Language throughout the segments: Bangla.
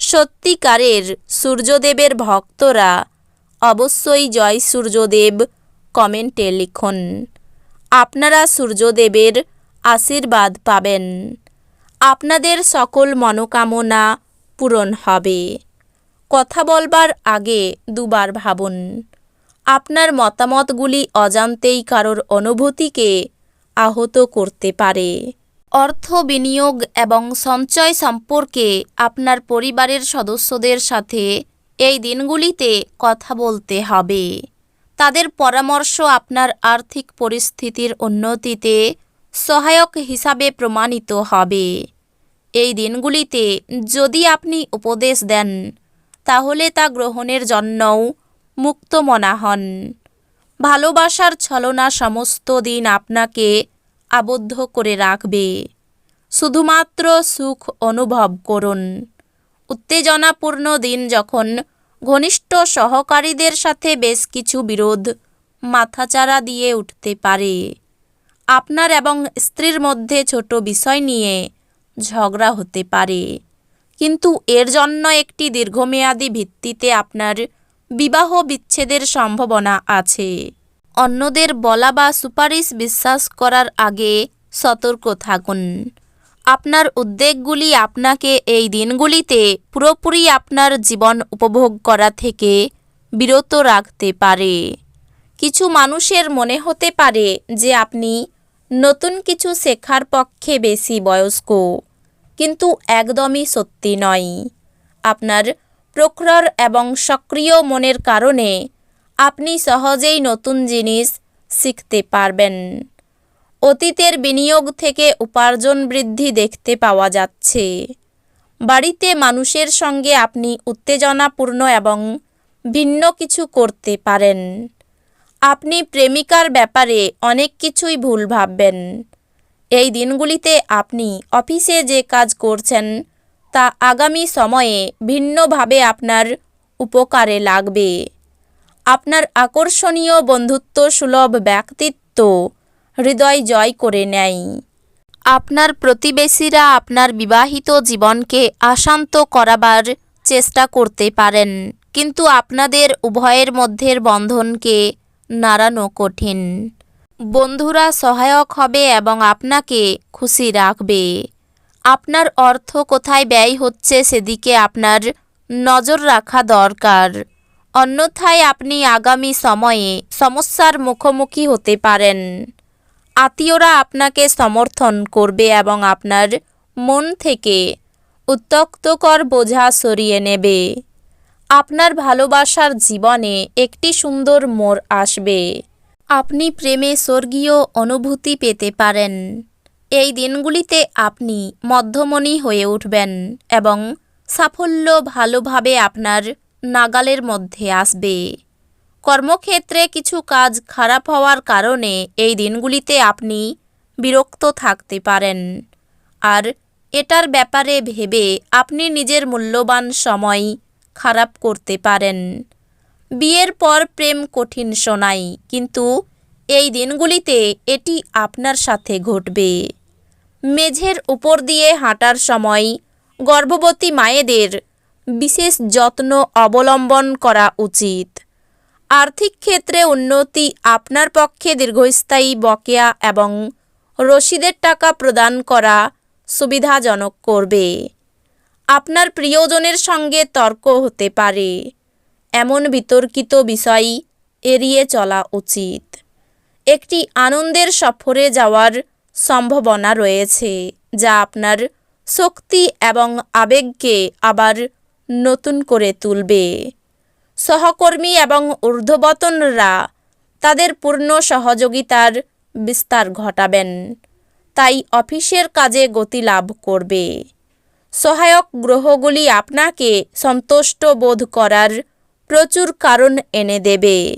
সত্যিকারের সূর্যদেবের ভক্তরা অবশ্যই জয় সূর্যদেব কমেন্টে লিখুন। আপনারা সূর্যদেবের আশীর্বাদ পাবেন। আপনাদের সকল মনোকামনা পূরণ হবে। কথা বলবার আগে দুবার ভাবুন, আপনার মতামতগুলি অজান্তেই কারোর অনুভূতিকে আহত করতে পারে। অর্থ বিনিয়োগ এবং সঞ্চয় সম্পর্কে আপনার পরিবারের সদস্যদের সাথে এই দিনগুলিতে কথা বলতে হবে। তাদের পরামর্শ আপনার আর্থিক পরিস্থিতির উন্নতিতে সহায়ক হিসাবে প্রমাণিত হবে। এই দিনগুলিতে যদি আপনি উপদেশ দেন, তাহলে তা গ্রহণের জন্যও মুক্ত মনা হন। ভালোবাসার ছলনা সমস্ত দিন আপনাকে আবদ্ধ করে রাখবে। শুধুমাত্র সুখ অনুভব করুন। উত্তেজনাপূর্ণ দিন যখন ঘনিষ্ঠ সহকারীদের সাথে বেশ কিছু বিরোধ মাথাচাড়া দিয়ে উঠতে পারে। আপনার এবং স্ত্রীর মধ্যে ছোট বিষয় নিয়ে ঝগড়া হতে পারে। কিন্তু এর জন্য একটি দীর্ঘমেয়াদী ভিত্তিতে আপনার বিবাহ বিচ্ছেদের সম্ভাবনা আছে। অন্যদের বলা বা সুপারিশ বিশ্বাস করার আগে সতর্ক থাকুন। আপনার উদ্বেগগুলি আপনাকে এই দিনগুলিতে পুরোপুরি আপনার জীবন উপভোগ করা থেকে বিরত রাখতে পারে। কিছু মানুষের মনে হতে পারে যে আপনি নতুন কিছু শেখার পক্ষে বেশি বয়স্ক, কিন্তু একদমই সত্যি নয়। আপনার প্রখর এবং সক্রিয় মনের কারণে আপনি সহজেই নতুন জিনিস শিখতে পারবেন। অতীতের বিনিয়োগ থেকে উপার্জন বৃদ্ধি দেখতে পাওয়া যাচ্ছে। বাড়িতে মানুষের সঙ্গে আপনি উত্তেজনাপূর্ণ এবং ভিন্ন কিছু করতে পারেন। আপনি প্রেমিকার ব্যাপারে অনেক কিছুই ভুল ভাববেন। এই দিনগুলিতে আপনি অফিসে যে কাজ করছেন, তা আগামী সময়ে ভিন্নভাবে আপনার উপকারে লাগবে। আপনার আকর্ষণীয় বন্ধুত্ব সুলভ ব্যক্তিত্ব হৃদয় জয় করে নেয়। আপনার প্রতিবেশীরা আপনার বিবাহিত জীবনকে অশান্ত করাবার চেষ্টা করতে পারেন, কিন্তু আপনাদের উভয়ের মধ্যের বন্ধনকে নাড়ানো কঠিন। বন্ধুরা সহায়ক হবে এবং আপনাকে খুশি রাখবে। আপনার অর্থ কোথায় ব্যয় হচ্ছে সেদিকে আপনার নজর রাখা দরকার। অন্যথায় আপনি আগামী সময়ে সমস্যার মুখোমুখি হতে পারেন। আত্মীয়রা আপনাকে সমর্থন করবে এবং আপনার মন থেকে উত্তক্তকর বোঝা সরিয়ে নেবে। আপনার ভালোবাসার জীবনে একটি সুন্দর মোড় আসবে। আপনি প্রেমে স্বর্গীয় অনুভূতি পেতে পারেন। এই দিনগুলিতে আপনি মধ্যমণি হয়ে উঠবেন এবং সাফল্য ভালোভাবে আপনার নাগালের মধ্যে আসবে। কর্মক্ষেত্রে কিছু কাজ খারাপ হওয়ার কারণে এই দিনগুলিতে আপনি বিরক্ত থাকতে পারেন। আর এটার ব্যাপারে ভেবে আপনি নিজের মূল্যবান সময় খারাপ করতে পারেন। বিয়ের পর প্রেম কঠিন শোনাই কিন্তু এই দিনগুলিতে এটি আপনার সাথে ঘটবে। মেঝের উপর দিয়ে হাঁটার সময় গর্ভবতী মায়েদের বিশেষ যত্ন অবলম্বন করা উচিত। আর্থিক ক্ষেত্রে উন্নতি আপনার পক্ষে দীর্ঘস্থায়ী বকেয়া এবং রসিদের টাকা প্রদান করা সুবিধাজনক করবে। আপনার প্রিয়জনের সঙ্গে তর্ক হতে পারে। এমন বিতর্কিত বিষয় এড়িয়ে চলা উচিত। একটি আনন্দের সফরে যাওয়ার সম্ভাবনা রয়েছে, যা আপনার শক্তি এবং আবেগকে আবার নতুন করে তুলবে। সহকর্মী এবং ঊর্ধ্ববতনরা তাদের পূর্ণ সহযোগিতার বিস্তার ঘটাবেন। তাই অফিসের কাজে গতি লাভ করবে। সহায়ক গ্রহগুলি আপনাকে সন্তুষ্ট বোধ করার প্রচুর কারণ এনে দেবে।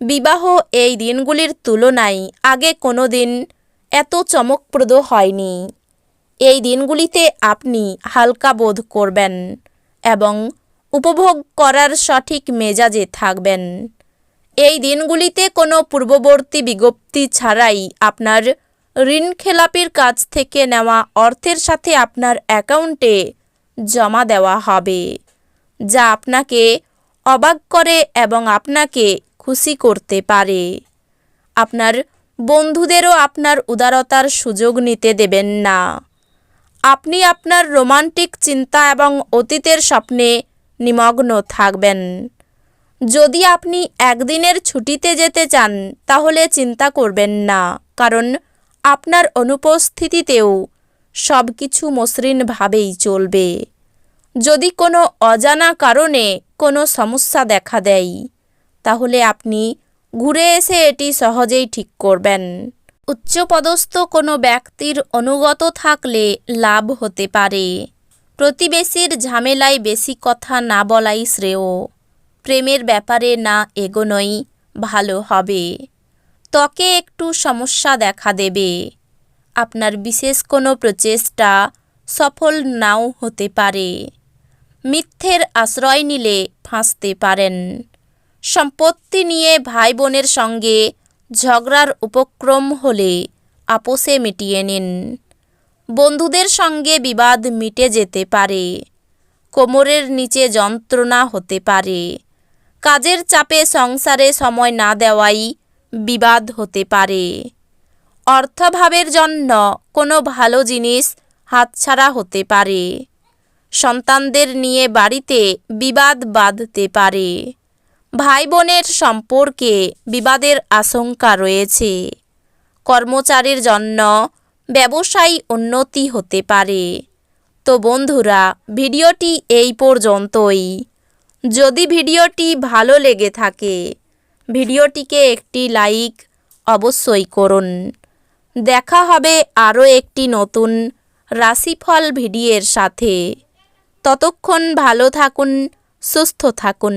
বিবাহ এই দিনগুলির তুলনায় আগে কোনো দিন এত চমকপ্রদ হয়নি। এই দিনগুলিতে আপনি হালকা বোধ করবেন। এবং উপভোগ করার সঠিক মেজাজে থাকবেন। এই দিনগুলিতে কোনো পূর্ববর্তী বিজ্ঞপ্তি ছাড়াই আপনার ঋণ খেলাপির কাছ থেকে নেওয়া অর্থের সাথে আপনার অ্যাকাউন্টে জমা দেওয়া হবে, যা আপনাকে অবাক করে এবং আপনাকে খুশি করতে পারে। আপনার বন্ধুদেরও আপনার উদারতার সুযোগ নিতে দেবেন না। আপনি আপনার রোমান্টিক চিন্তা এবং অতীতের স্বপ্নে নিমগ্ন থাকবেন। যদি আপনি একদিনের ছুটিতে যেতে চান, তাহলে চিন্তা করবেন না, কারণ আপনার অনুপস্থিতিতেও সব কিছু মসৃণভাবেই চলবে। যদি কোনো অজানা কারণে কোনো সমস্যা দেখা দেয়, তাহলে আপনি ঘুরে এসে এটি সহজেই ঠিক করবেন। উচ্চপদস্থ কোনো ব্যক্তির অনুগত থাকলে লাভ হতে পারে। প্রতিবেশীর ঝামেলায় বেশি কথা না বলাই শ্রেয়। প্রেমের ব্যাপারে না এগোনোই ভালো হবে। ত্বকে একটু সমস্যা দেখা দেবে। আপনার বিশেষ কোনো প্রচেষ্টা সফল নাও হতে পারে। মিথ্যের আশ্রয় নিলে ফাঁসতে পারেন। সম্পত্তি নিয়ে ভাই বোনের সঙ্গে ঝগড়ার উপক্রম হলে আপোষে মিটিয়ে নিন। বন্ধুদের সঙ্গে বিবাদ মিটে যেতে পারে। কোমরের নিচে যন্ত্রণা হতে পারে। কাজের চাপে সংসারে সময় না দেওয়াই বিবাদ হতে পারে। অর্থভাবের জন্য কোনো ভালো জিনিস হাতছাড়া হতে পারে। সন্তানদের নিয়ে বাড়িতে বিবাদ বাঁধতে পারে। ভাই বোনের সম্পর্কে বিবাদের আশঙ্কা রয়েছে। কর্মচারীর জন্য ব্যবসায়ী উন্নতি হতে পারে। তো বন্ধুরা, ভিডিওটি এই পর্যন্তই। যদি ভিডিওটি ভালো লেগে থাকে, ভিডিওটিকে একটি লাইক অবশ্যই করুন। দেখা হবে আরও একটি নতুন রাশিফল ভিডিওর সাথে। ততক্ষণ ভালো থাকুন, সুস্থ থাকুন।